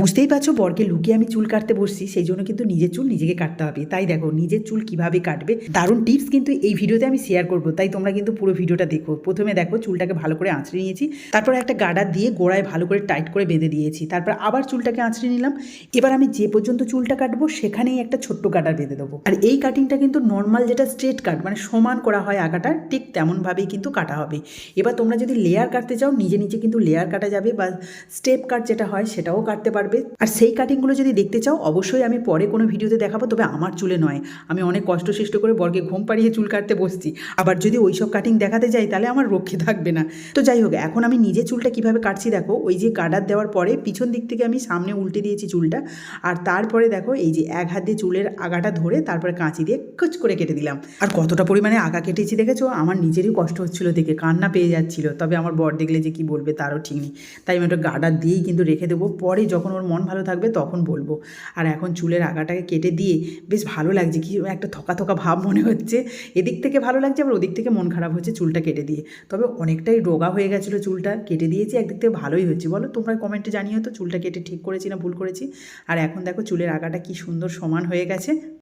বুঝতেই পারছ, বরকে লুকিয়ে আমি চুল কাটতে বসছি, সেই জন্য কিন্তু নিজের চুল নিজেকে কাটতে হবে। তাই দেখো, নিজের চুল কীভাবে কাটবে? দারুণ টিপস কিন্তু এই ভিডিওতে আমি শেয়ার করব, তাই তোমরা কিন্তু পুরো ভিডিওটা দেখো। প্রথমে দেখো, চুলটাকে ভালো করে আঁচড়ে নিয়েছি, তারপর একটা গাডার দিয়ে গোড়ায় ভালো করে টাইট করে বেঁধে দিয়েছি, তারপর আবার চুলটাকে আঁচড়ে নিলাম। এবার আমি যে পর্যন্ত চুলটা কাটবো, সেখানেই একটা ছোট্ট গাডার বেঁধে দেবো। আর এই কাটিংটা কিন্তু নর্মাল যেটা স্ট্রেট কাট মানে সমান করা হয় আগাটা ঠিক তেমনভাবেই কিন্তু কাটা হবে। এবার তোমরা যদি লেয়ার কাটতে চাও, নিজে নিজে কিন্তু লেয়ার কাটা যাবে, বা স্টেপ কাট যেটা হয়, সেটাও কাটতে পারবে। আর সেই কাটিংগুলো যদি দেখতে চাও, অবশ্যই আমি পরে কোনো ভিডিওতে দেখাবো, তবে আমার চুলে নয়। আমি অনেক কষ্ট সৃষ্ট করে বরকে ঘুম পাড়িয়ে চুল কাটতে বসছি। আবার যদি ওই সব কাটিং দেখাতে যাই, তাহলে আমার রক্ষে থাকবে না। তো যাই হোক, এখন আমি নিজে চুলটা কীভাবে কাটছি দেখো, ওই যে গার্ডার দেওয়ার পরে পিছন দিক থেকে আমি সামনে উল্টে দিয়েছি চুলটা। আর তারপরে দেখো, এই যে এক হাত দিয়ে চুলের আগাটা ধরে তারপরে কাঁচি দিয়ে কুচ করে কেটে দিলাম। আর কতটা পরিমাণে আগা কেটেছি দেখেছ? আমার নিজেরই কষ্ট হচ্ছিল দেখে, কান্না পেয়ে যাচ্ছিল। তবে আমার বর দেখলে যে কি বলবে তারও ঠিক নেই। তাই আমি একটা গার্ডার দিয়েই কিন্তু রেখে দেবো। পরে যখন ওর মন ভালো থাকবে তখন বলব। আর এখন চুলের আগাটাকে কেটে দিয়ে বেশ ভালো লাগছে, কি একটা থকা থকা ভাব মনে হচ্ছে। এদিক থেকে ভালো লাগছে, আবার ওদিক থেকে মন খারাপ হচ্ছে চুলটা কেটে দিয়ে। তবে অনেকটাই রোগা হয়ে গেছিল চুলটা, কেটে দিয়েছি, একদিক থেকে ভালোই হচ্ছে। বলো, তোমরা কমেন্টে জানিও তো চুলটা কেটে ঠিক করেছি না ভুল করেছি। আর এখন দেখো চুলের আগাটা কি সুন্দর সমান হয়ে গেছে।